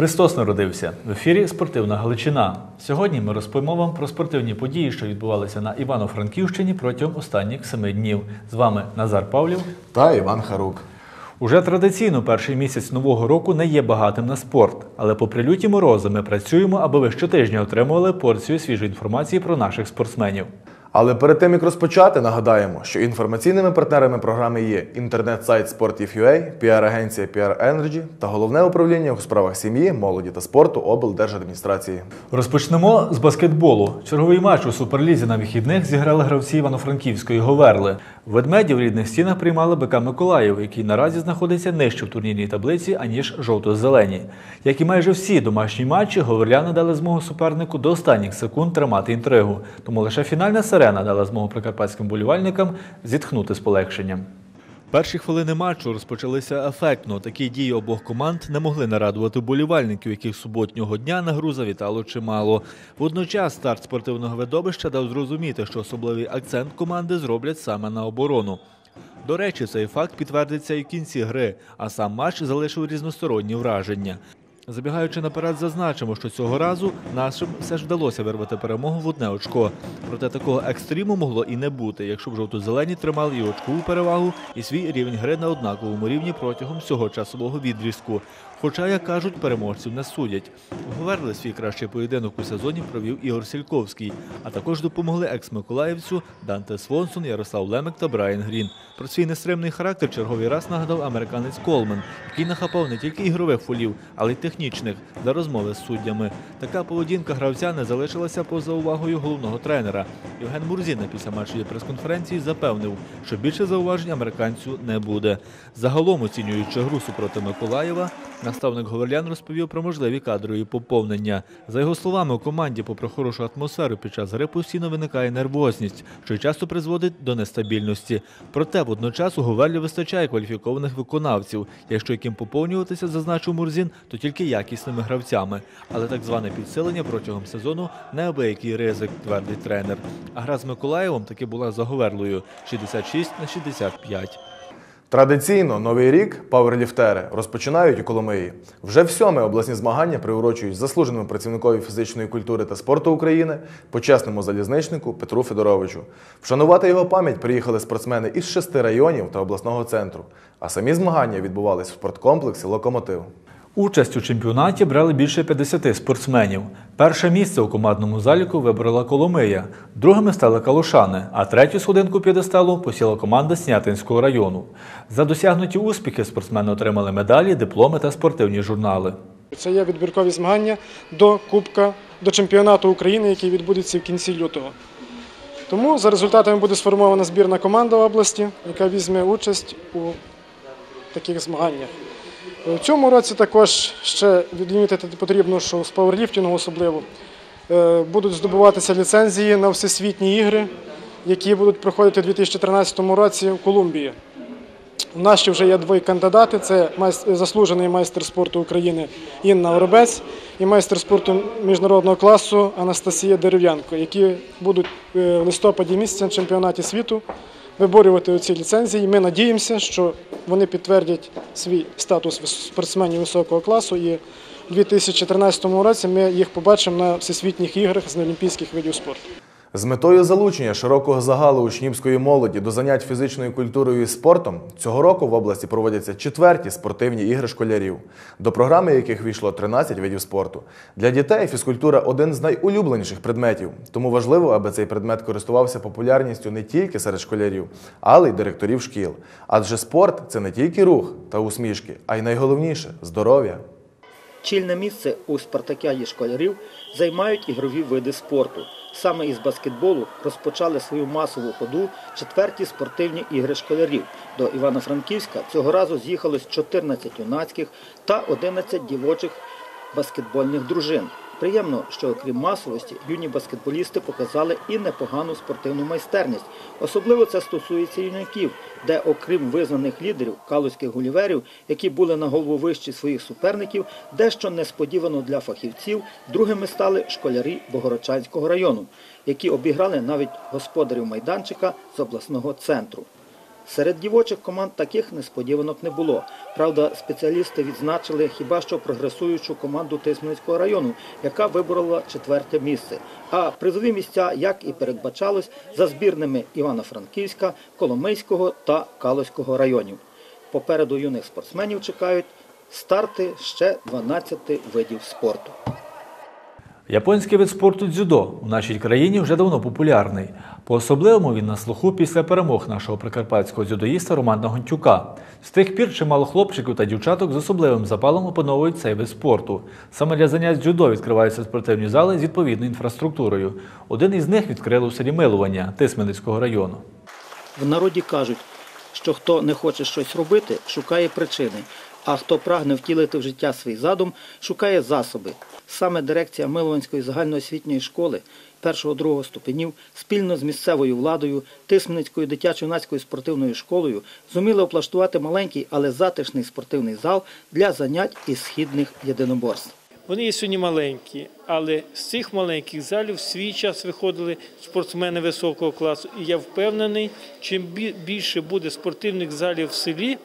Христос народився в ефірі Спортивна Галичина. Сьогодні ми розповімо вам про спортивні події, що відбувалися на Івано-Франківщині протягом останніх семи днів. З вами Назар Павлів. та Іван Харук. Уже традиційно перший місяць нового року не є багатим на спорт, але попри люті морози ми працюємо, аби ви щотижня отримували порцію свіжої інформації про наших спортсменів. Але перед тим як розпочати, нагадаємо, що інформаційними партнерами програми є інтернет-сайт Sportif.ua, піар-агенція PR Energy та головне управління у справах сім'ї, молоді та спорту облдержадміністрації. Розпочнемо з баскетболу. Черговий матч у суперлізі на вихідних зіграли гравці Івано-Франківської Говерли. Ведмеді в рідних стінах приймали БК Миколаїв, який наразі знаходиться нижче в турнірній таблиці, аніж жовто-зелені. Як і майже всі домашні матчі, говерляни дали змогу супернику до останніх секунд тримати інтригу. Тому лише фінальна сирена дала змогу прикарпатським болівальникам зітхнути з полегшенням. Перші хвилини матчу розпочалися ефектно. Такі дії обох команд не могли нарадувати болівальників, яких суботнього дня на гру завітало чимало. Водночас старт спортивного видовища дав зрозуміти, що особливий акцент команди зроблять саме на оборону. До речі, цей факт підтвердиться і в кінці гри, а сам матч залишив різносторонні враження. Забігаючи наперед, зазначимо, що цього разу нашим все ж вдалося вирвати перемогу в одне очко. Проте такого екстриму могло і не бути, якщо б жовто-зелені тримали і очкову перевагу, і свій рівень гри на однаковому рівні протягом всього часового відрізку. Хоча, як кажуть, переможців не судять. Говерли свій кращий поєдинок у сезоні провів Ігор Сільковський, а також допомогли екс-миколаївцю Данте Свонсон, Ярослав Лемик та Брайан Грін. Про свій нестримний характер черговий раз нагадав американець Колмен, який нахапав не тільки ігрових фолів, але й технічних за розмови з суддями. Така поведінка гравця не залишилася поза увагою головного тренера. Євген Мурзіна після матчої прес-конференції запевнив, що більше зауважень американцю не буде. Загалом оцінюючи гру супроти Миколаєва, наставник Говерлян розповів про можливі кадрові поповнення. За його словами, у команді, попри хорошу атмосферу, під час гри постійно виникає нервозність, що часто призводить до нестабільності. Проте водночас у Говерлі вистачає кваліфікованих виконавців. Якщо яким поповнюватися, зазначив Мурзін, то тільки якісними гравцями. Але так зване підсилення протягом сезону неабиякий ризик, твердить тренер. А гра з Миколаєвом таки була за Говерлою 66 на 65. Традиційно новий рік пауерліфтери розпочинають у Коломиї. Вже в сьоме обласні змагання приурочують заслуженому працівникові фізичної культури та спорту України, почесному залізничнику Петру Федоровичу. Вшанувати його пам'ять приїхали спортсмени із шести районів та обласного центру. А самі змагання відбувались в спорткомплексі Локомотив. Участь у чемпіонаті брали більше 50 спортсменів. Перше місце у командному заліку вибрала Коломия, другими стали Калушани, а третю сходинку п'єдесталу посіла команда Снятинського району. За досягнуті успіхи спортсмени отримали медалі, дипломи та спортивні журнали. Це є відбіркові змагання до Кубка, до чемпіонату України, який відбудеться в кінці лютого. Тому за результатами буде сформована збірна команда області, яка візьме участь у таких змаганнях. У цьому році також ще відмітити потрібно, що з пауерліфтингу особливо е, будуть здобуватися ліцензії на всесвітні ігри, які будуть проходити у 2013 році в Колумбії. У нас ще вже є двоє кандидати: це заслужений майстер спорту України Інна Оробець і майстер спорту міжнародного класу Анастасія Дерев'янко, які будуть е, в листопаді місяця на чемпіонаті світу виборювати ці ліцензії. Ми надіємося, що вони підтвердять свій статус спортсменів високого класу. І у 2013 році ми їх побачимо на всесвітніх іграх з олімпійських видів спорту. З метою залучення широкого загалу учнівської молоді до занять фізичною культурою і спортом цього року в області проводяться четверті спортивні ігри школярів, до програми яких війшло 13 видів спорту. Для дітей фізкультура один з найулюбленіших предметів, тому важливо, аби цей предмет користувався популярністю не тільки серед школярів, але й директорів шкіл. Адже спорт це не тільки рух та усмішки, а й найголовніше здоров'я. Чільне місце у спартакіаді школярів займають ігрові види спорту. Саме із баскетболу розпочали свою масову ходу четверті спортивні ігри школярів. До Івано-Франківська цього разу з'їхалось 14 юнацьких та 11 дівочих баскетбольних дружин. Приємно, що окрім масовості, юні баскетболісти показали і непогану спортивну майстерність. Особливо це стосується юнаків, де, окрім визнаних лідерів калузьких гуліверів, які були на голову вищі своїх суперників, дещо несподівано для фахівців, другими стали школярі Богородчанського району, які обіграли навіть господарів майданчика з обласного центру. Серед дівочих команд таких несподіванок не було. Правда, спеціалісти відзначили хіба що прогресуючу команду Тисменського району, яка виборола четверте місце. А призові місця, як і передбачалось, за збірними Івано-Франківська, Коломийського та Калоського районів. Попереду юних спортсменів чекають старти ще 12 видів спорту. Японський вид спорту дзюдо у нашій країні вже давно популярний. По-особливому він на слуху після перемог нашого прикарпатського дзюдоїста Романа Гонтюка. З тих пір чимало хлопчиків та дівчаток з особливим запалом опановують цей вид спорту. Саме для занять дзюдо відкриваються спортивні зали з відповідною інфраструктурою. Один із них відкрили у селі Милування Тисменницького району. В народі кажуть, що хто не хоче щось робити, шукає причини, а хто прагне втілити в життя свій задум, шукає засоби. Саме дирекція Милованської загальноосвітньої школи першого-другого ступенів спільно з місцевою владою, Тисменницькою дитячо-юнацькою спортивною школою зуміли облаштувати маленький, але затишний спортивний зал для занять із східних єдиноборств. Вони є сьогодні маленькі, але з цих маленьких залів в свій час виходили спортсмени високого класу. І я впевнений, чим більше буде спортивних залів в селі,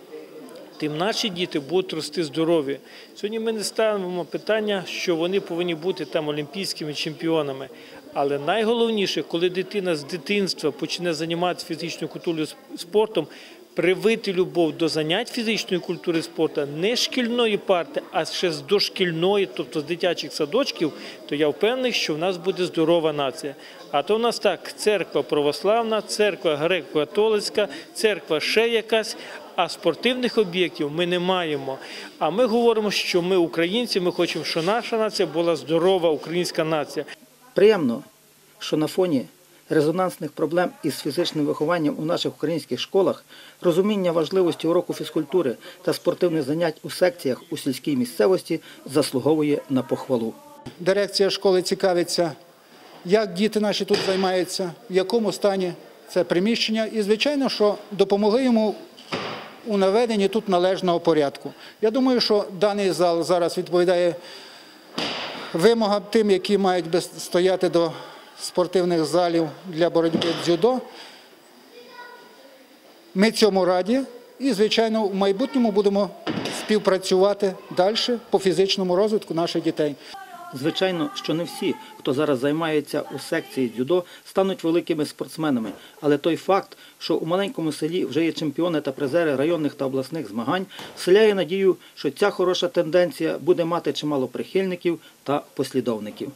тим наші діти будуть рости здорові. Сьогодні ми не ставимо питання, що вони повинні бути там олімпійськими чемпіонами. Але найголовніше, коли дитина з дитинства почне займатися фізичною культурою спортом, привити любов до занять фізичної культури спорту не шкільної парти, а ще з дошкільної, тобто з дитячих садочків, то я впевнений, що в нас буде здорова нація. А то в нас так: церква православна, церква греко-католицька, церква ще якась. А спортивних об'єктів ми не маємо. А ми говоримо, що ми українці, ми хочемо, щоб наша нація була здорова українська нація. Приємно, що на фоні резонансних проблем із фізичним вихованням у наших українських школах розуміння важливості уроку фізкультури та спортивних занять у секціях у сільській місцевості заслуговує на похвалу. Дирекція школи цікавиться, як діти наші тут займаються, в якому стані це приміщення. І, звичайно, що допомогли йому у наведенні тут належного порядку. Я думаю, що даний зал зараз відповідає вимогам тим, які мають стояти до спортивних залів для боротьби дзюдо. Ми цьому раді і, звичайно, в майбутньому будемо співпрацювати далі по фізичному розвитку наших дітей. Звичайно, що не всі, хто зараз займається у секції дзюдо, стануть великими спортсменами. Але той факт, що у маленькому селі вже є чемпіони та призери районних та обласних змагань, вселяє надію, що ця хороша тенденція буде мати чимало прихильників та послідовників.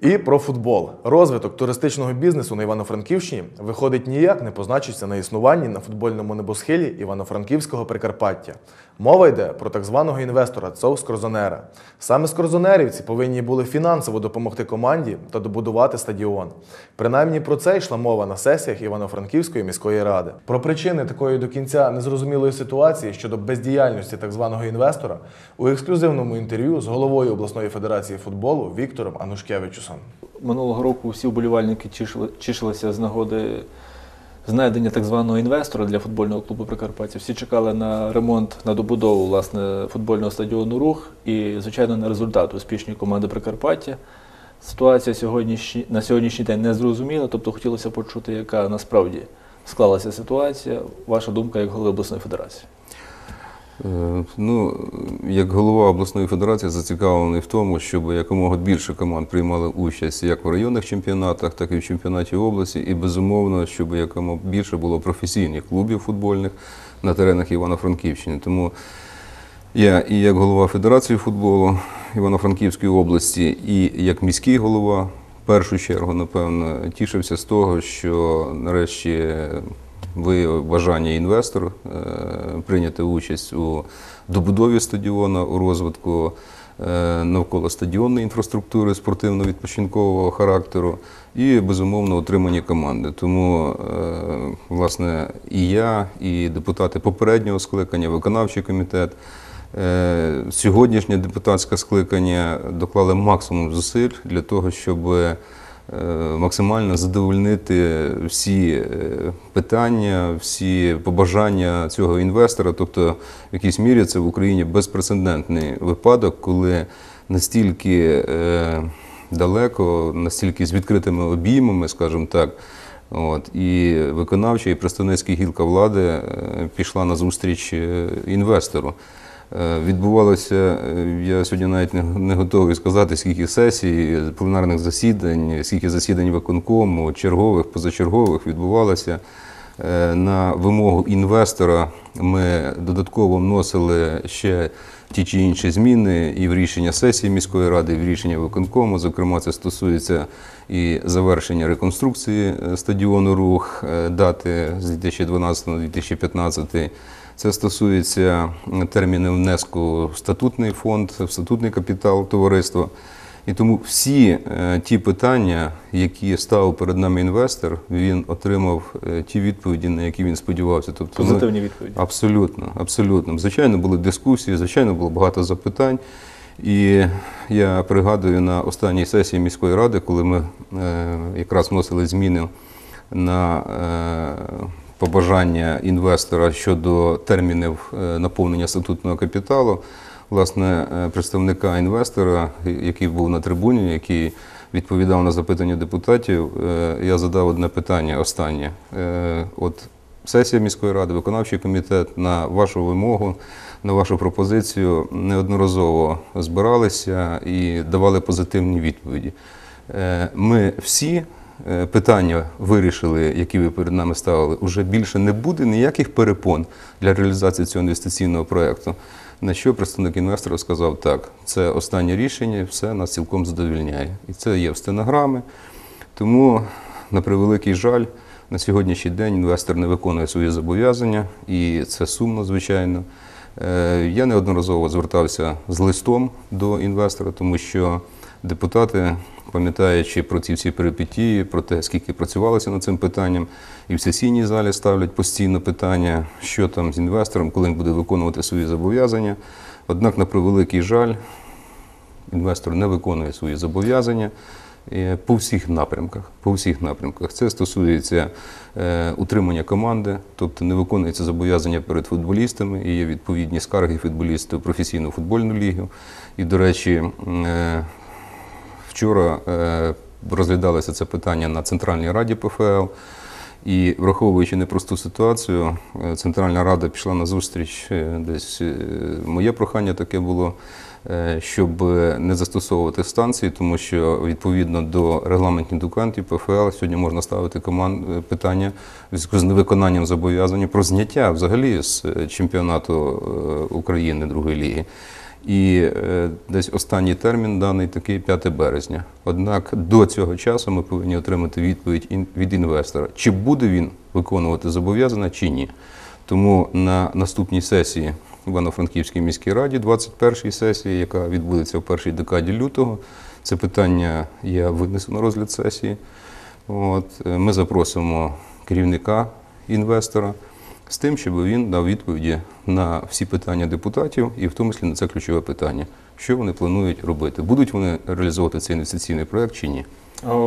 І про футбол. Розвиток туристичного бізнесу на Івано-Франківщині виходить ніяк не позначиться на існуванні на футбольному небосхилі Івано-Франківського Прикарпаття. Мова йде про так званого інвестора ЦОВ Скорзонера. Саме скорзонерівці повинні були фінансово допомогти команді та добудувати стадіон. Принаймні про це йшла мова на сесіях Івано-Франківської міської ради. Про причини такої до кінця незрозумілої ситуації щодо бездіяльності так званого інвестора у ексклюзивному інтерв'ю з головою обласної федерації футболу Віктором Анушкевичусом. Минулого року всі вболівальники тішилися з нагоди знайдення так званого інвестора для футбольного клубу Прикарпаття. Всі чекали на ремонт, на добудову власне футбольного стадіону Рух і, звичайно, на результат успішної команди Прикарпаття. Ситуація сьогоднішні, на сьогоднішній день не зрозуміла, тобто хотілося почути, яка насправді склалася ситуація. Ваша думка як голови обласної федерації. Е, Ну, як голова обласної федерації зацікавлений в тому, щоб якомога більше команд приймали участь як в районних чемпіонатах, так і в чемпіонаті області, і безумовно, щоб якомога більше було професійних клубів футбольних на теренах Івано-Франківщини. Тому я і як голова Федерації футболу Івано-Франківської області, і як міський голова, в першу чергу, напевно, тішився з того, що нарешті бажання інвестор е, прийняти участь у добудові стадіону, у розвитку е, навколо стадіонної інфраструктури спортивно-відпочинкового характеру і, безумовно, утримання команди. Тому, е, власне, і я, і депутати попереднього скликання, виконавчий комітет. Сьогоднішнє депутатське скликання доклали максимум зусиль для того, щоб максимально задовольнити всі е, питання, всі побажання цього інвестора. Тобто, в якійсь мірі це в Україні безпрецедентний випадок, коли настільки е, далеко, настільки з відкритими обіймами, скажімо так, От, і виконавча і представницька гілка влади е, пішла на зустріч е, інвестору. Е, Відбувалося, е, я сьогодні навіть не, готовий сказати, скільки сесій, пленарних засідань, скільки засідань виконкому, чергових, позачергових відбувалося. Е, На вимогу інвестора ми додатково вносили ще ті чи інші зміни і в рішення сесії міської ради, і в рішення виконкому. Зокрема, це стосується і завершення реконструкції стадіону рух, дати з 2012 на 2015. Це стосується терміну внеску в статутний фонд, в статутний капітал товариства. І тому всі е, ті питання, які ставив перед нами інвестор, він отримав е, ті відповіді, на які він сподівався. Тобто ми- Позитивні відповіді. Абсолютно, абсолютно. Звичайно, були дискусії, звичайно, було багато запитань. І я пригадую на останній сесії міської ради, коли ми е, якраз вносили зміни на е, побажання інвестора щодо термінів е, наповнення статутного капіталу. Власне, е, представника інвестора, який був на трибуні, який відповідав на запитання депутатів, е, я задав одне питання останнє. Е, От сесія міської ради, виконавчий комітет на вашу вимогу, на вашу пропозицію неодноразово збиралися і давали позитивні відповіді. Е, Ми всі е, питання вирішили, які ви перед нами ставили. Уже більше не буде ніяких перепон для реалізації цього інвестиційного проєкту. На що представник інвестора сказав, так, це останнє рішення, все нас цілком задовільняє. І це є в стенограми. Тому, на превеликий жаль, на сьогоднішній день інвестор не виконує свої зобов'язання, і це сумно, звичайно. Е, Я неодноразово звертався з листом до інвестора, тому що депутати, пам'ятаючи про ці всі перипетії, про те, скільки працювалося над цим питанням, і в сесійній залі ставлять постійно питання, що там з інвестором, коли він буде виконувати свої зобов'язання. Однак, на превеликий жаль, інвестор не виконує свої зобов'язання е, по всіх напрямках. По всіх напрямках. Це стосується е, утримання команди, тобто не виконується зобов'язання перед футболістами, і є відповідні скарги футболістів професійну футбольну лігу. І, до речі, е, вчора е, розглядалося це питання на Центральній раді ПФЛ. І враховуючи непросту ситуацію, е, Центральна Рада пішла на зустріч, е, десь моє прохання таке було, щоб не застосовувати станції, тому що відповідно до регламентних документів ПФЛ сьогодні можна ставити команд питання з невиконанням зобов'язань про зняття взагалі з чемпіонату України другої ліги. І е, десь останній термін даний такий 5 березня. Однак до цього часу ми повинні отримати відповідь від інвестора, чи буде він виконувати зобов'язання, чи ні. Тому на наступній сесії в Івано-Франківській міській раді, 21-й сесії, яка відбудеться в першій декаді лютого, це питання я винесу на розгляд сесії. От, е, ми запросимо керівника інвестора з тим, щоб він дав відповіді на всі питання депутатів, і в тому числі на це ключове питання, що вони планують робити. Будуть вони реалізовувати цей інвестиційний проект чи ні?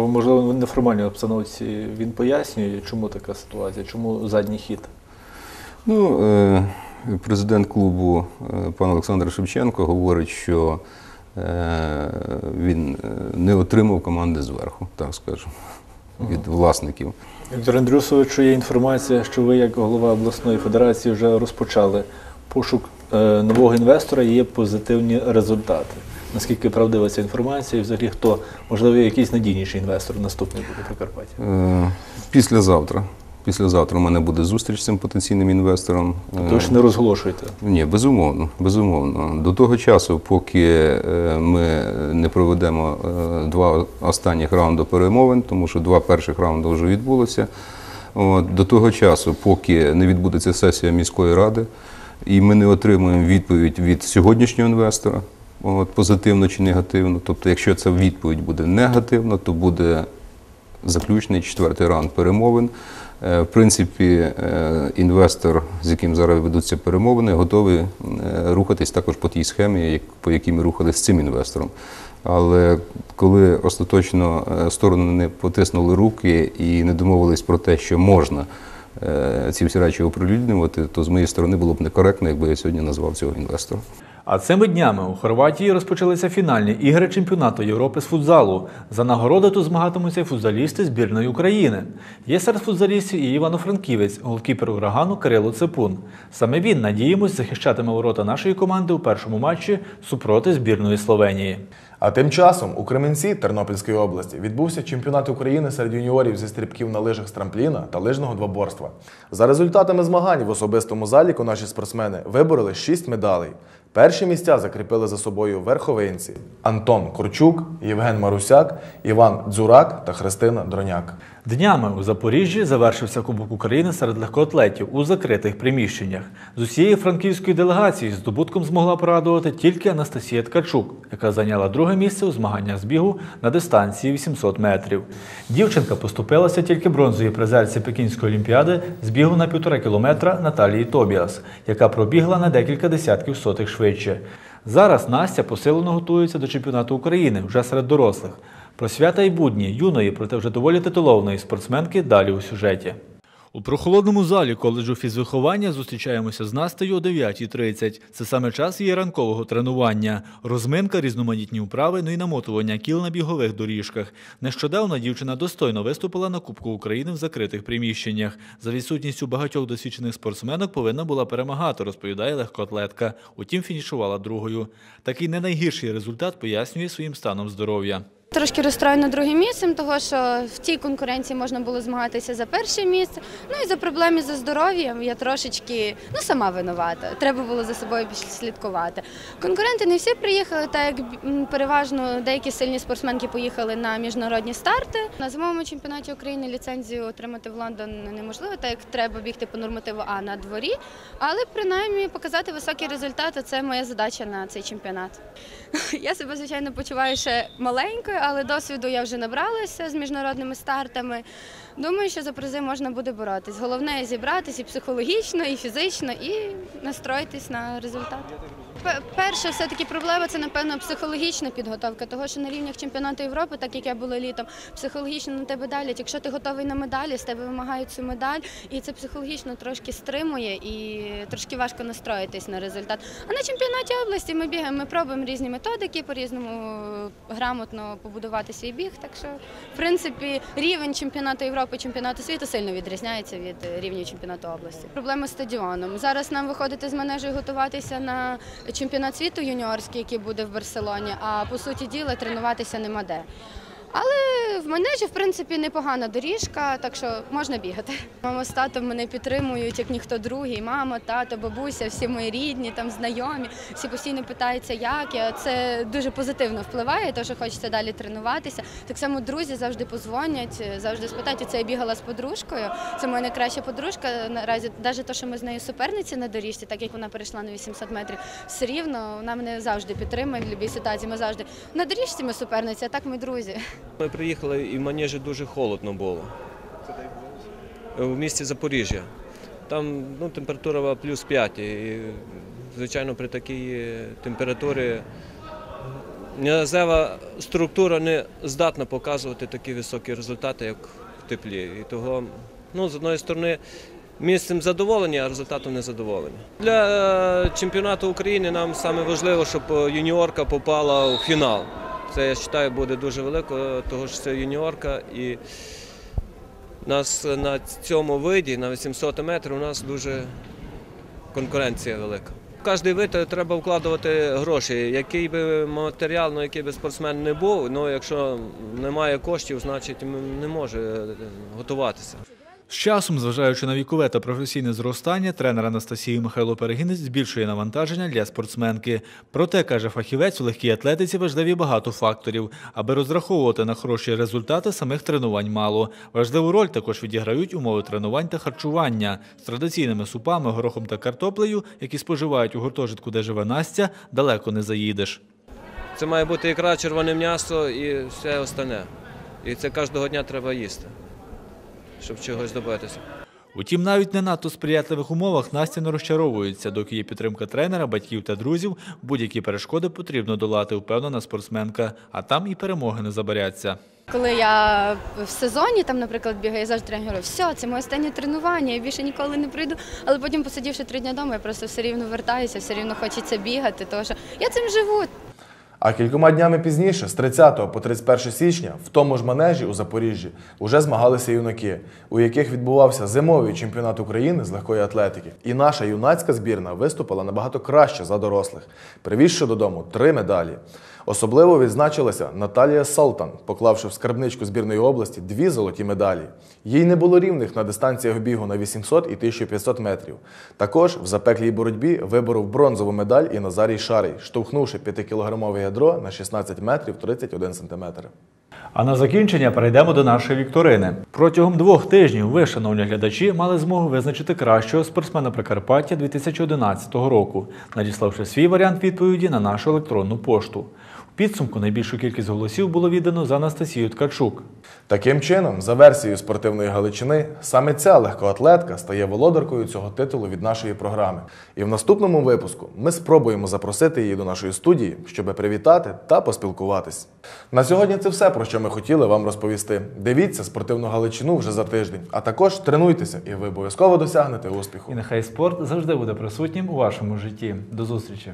Можливо, в неформальній обстановці він пояснює, чому така ситуація, чому задній хід. Ну, е, президент клубу е, пан Олександр Шевченко говорить, що е, він не отримав команди зверху, так скажемо, від власників. Віктор Андрюсовичу, є інформація, що ви, як голова обласної федерації, вже розпочали пошук е, нового інвестора і є позитивні результати. Наскільки правдива ця інформація, і взагалі хто, можливо, якийсь надійніший інвестор наступний буде в Прикарпатті? Е, Післязавтра. Післязавтра у мене буде зустріч з цим потенційним інвестором. Е, Тож не розголошуйте. Ні, безумовно, безумовно. До того часу, поки е, ми не проведемо е, два останніх раунди перемовин, тому що два перших раунди вже відбулося. От, до того часу, поки не відбудеться сесія міської ради, і ми не отримуємо відповідь від сьогоднішнього інвестора, от, позитивно чи негативно. Тобто, якщо ця відповідь буде негативна, то буде заключний четвертий раунд перемовин. Е, В принципі, е, інвестор, з яким зараз ведуться перемовини, готовий е, рухатись також по тій схемі, по якій ми рухалися з цим інвестором. Але коли остаточно сторони не потиснули руки і не домовились про те, що можна ці всі речі оприлюднювати, то з моєї сторони було б некоректно, якби я сьогодні назвав цього інвестора. А цими днями у Хорватії розпочалися фінальні ігри чемпіонату Європи з футзалу. За нагороди тут змагатимуться футзалісти збірної України. Є серед футзалістів і Івано-Франківець, голкіпер урагану Кирило Цепун. Саме він, надіємось, захищатиме ворота нашої команди у першому матчі супроти збірної Словенії. А тим часом у Кременці Тернопільської області відбувся чемпіонат України серед юніорів зі стрибків на лижах з трампліна та лижного двоборства. За результатами змагань в особистому заліку наші спортсмени вибороли 6 медалей. Перші місця закріпили за собою верховинці Антон Корчук, Євген Марусяк, Іван Дзурак та Христина Дроняк. Днями у Запоріжжі завершився Кубок України серед легкоатлетів у закритих приміщеннях. З усієї франківської делегації здобутком змогла порадувати тільки Анастасія Ткачук, яка зайняла друге місце у змаганнях з бігу на дистанції 800 метрів. Дівчинка поступилася тільки бронзовій призерці Пекінської олімпіади з бігу на півтора кілометра Наталії Тобіас, яка пробігла на декілька десятків сотих швидше. Зараз Настя посилено готується до чемпіонату України вже серед дорослих. Про свята і будні юної, проте вже доволі титулованої спортсменки далі у сюжеті. У прохолодному залі коледжу фізвиховання зустрічаємося з Настею о 9.30. Це саме час її ранкового тренування. Розминка, різноманітні вправи, ну і намотування кіл на бігових доріжках. Нещодавно дівчина достойно виступила на Кубку України в закритих приміщеннях. За відсутністю багатьох досвідчених спортсменок повинна була перемагати, розповідає легкоатлетка. Утім, фінішувала другою. Такий не найгірший результат пояснює своїм станом здоров'я. Трошки розстроєна другим місцем, того що в цій конкуренції можна було змагатися за перше місце. Ну і за проблеми зі здоров'ям я трошечки ну сама винувата. Треба було за собою слідкувати. Конкуренти не всі приїхали, так як переважно деякі сильні спортсменки поїхали на міжнародні старти. На зимовому чемпіонаті України ліцензію отримати в Лондон неможливо, так як треба бігти по нормативу А на дворі. Але принаймні показати високі результати це моя задача на цей чемпіонат. Я себе, звичайно, почуваю ще маленькою, але досвіду я вже набралася з міжнародними стартами. Думаю, що за призи можна буде боротись. Головне зібратися і психологічно, і фізично, і настроїтись на результат. Перша все-таки проблема це, напевно, психологічна підготовка, того, що на рівнях чемпіонату Європи, так як я була літом, психологічно на тебе давлять. Якщо ти готовий на медалі, з тебе вимагають цю медаль, і це психологічно трошки стримує і трошки важко настроїтись на результат. А на чемпіонаті області ми бігаємо, ми пробуємо різні методики, по-різному грамотно побудувати свій біг. Так що, в принципі, рівень чемпіонату Європи, чемпіонату світу сильно відрізняється від рівня чемпіонату області. Проблема з стадіоном. Зараз нам виходити з манежу готуватися на чемпіонат світу юніорський, який буде в Барселоні, а по суті діла тренуватися нема де. Але в манежі, в принципі, непогана доріжка, так що можна бігати. Мама з татом мене підтримують, як ніхто другий. Мама, тато, бабуся, всі мої рідні, там знайомі. Всі постійно питаються, як я. Це дуже позитивно впливає, тому що хочеться далі тренуватися. Так само друзі завжди позвонять, завжди спитають. Це я бігала з подружкою. Це моя найкраща подружка. Наразі, навіть те, що ми з нею суперниці на доріжці, так як вона перейшла на 800 метрів, все рівно вона мене завжди підтримує в будь-якій ситуації. Ми завжди на доріжці ми суперниці, а так ми друзі. Ми приїхали і в манежі дуже холодно було. В місті Запоріжжя. Там ну, температура плюс 5. І, звичайно, при такій е, температурі м'язева структура не здатна показувати такі високі результати, як в теплі. І того, ну, з одної сторони, місцем задоволення, а результатом не задоволення. Для е, чемпіонату України нам саме важливо, щоб е, юніорка попала у фінал. Це я вважаю буде дуже велико, тому що це юніорка і нас на цьому виді, на 800 метрів, у нас дуже конкуренція велика. В кожний вид треба вкладувати гроші. Який би матеріал, ну, який би спортсмен не був, ну, якщо немає коштів, значить не може е, готуватися. З часом, зважаючи на вікове та професійне зростання, тренер Анастасії Михайло Перегінець збільшує навантаження для спортсменки. Проте, каже фахівець, у легкій атлетиці важливі багато факторів. Аби розраховувати на хороші результати, самих тренувань мало. Важливу роль також відіграють умови тренувань та харчування. З традиційними супами, горохом та картоплею, які споживають у гуртожитку, де живе Настя, далеко не заїдеш. Це має бути ікра, червоне м'ясо і все остальне. І це кожного дня треба їсти, щоб чогось добитися. Утім, навіть не надто сприятливих умовах Настя не розчаровується. Доки є підтримка тренера, батьків та друзів, будь-які перешкоди потрібно долати, впевнена спортсменка, а там і перемоги не забаряться. Коли я в сезоні, там, наприклад, бігаю, я завжди тренер говорю, все, це моє останнє тренування, я більше ніколи не прийду. Але потім, посидівши три дні вдома, я просто все рівно вертаюся, все рівно хочеться бігати, тому що я цим живу. А кількома днями пізніше, з 30 по 31 січня, в тому ж манежі у Запоріжжі уже змагалися юнаки, у яких відбувався зимовий чемпіонат України з легкої атлетики. І наша юнацька збірна виступила набагато краще за дорослих, привізши додому три медалі. Особливо відзначилася Наталія Солтан, поклавши в скарбничку збірної області дві золоті медалі. Їй не було рівних на дистанціях бігу на 800 і 1500 метрів. Також в запеклій боротьбі виборов бронзову медаль і Назарій Шарий, штовхнувши 5-кілограмове ядро на 16 метрів 31 сантиметр. А на закінчення перейдемо до нашої вікторини. Протягом двох тижнів ви, шановні глядачі, мали змогу визначити кращого спортсмена Прикарпаття 2011 року, надіславши свій варіант відповіді на нашу електронну пошту. Підсумку найбільшу кількість голосів було віддано за Анастасію Ткачук. Таким чином, за версією спортивної Галичини, саме ця легкоатлетка стає володаркою цього титулу від нашої програми. І в наступному випуску ми спробуємо запросити її до нашої студії, щоб привітати та поспілкуватись. На сьогодні це все, про що ми хотіли вам розповісти. Дивіться спортивну Галичину вже за тиждень, а також тренуйтеся, і ви обов'язково досягнете успіху. І нехай спорт завжди буде присутнім у вашому житті. До зустрічі!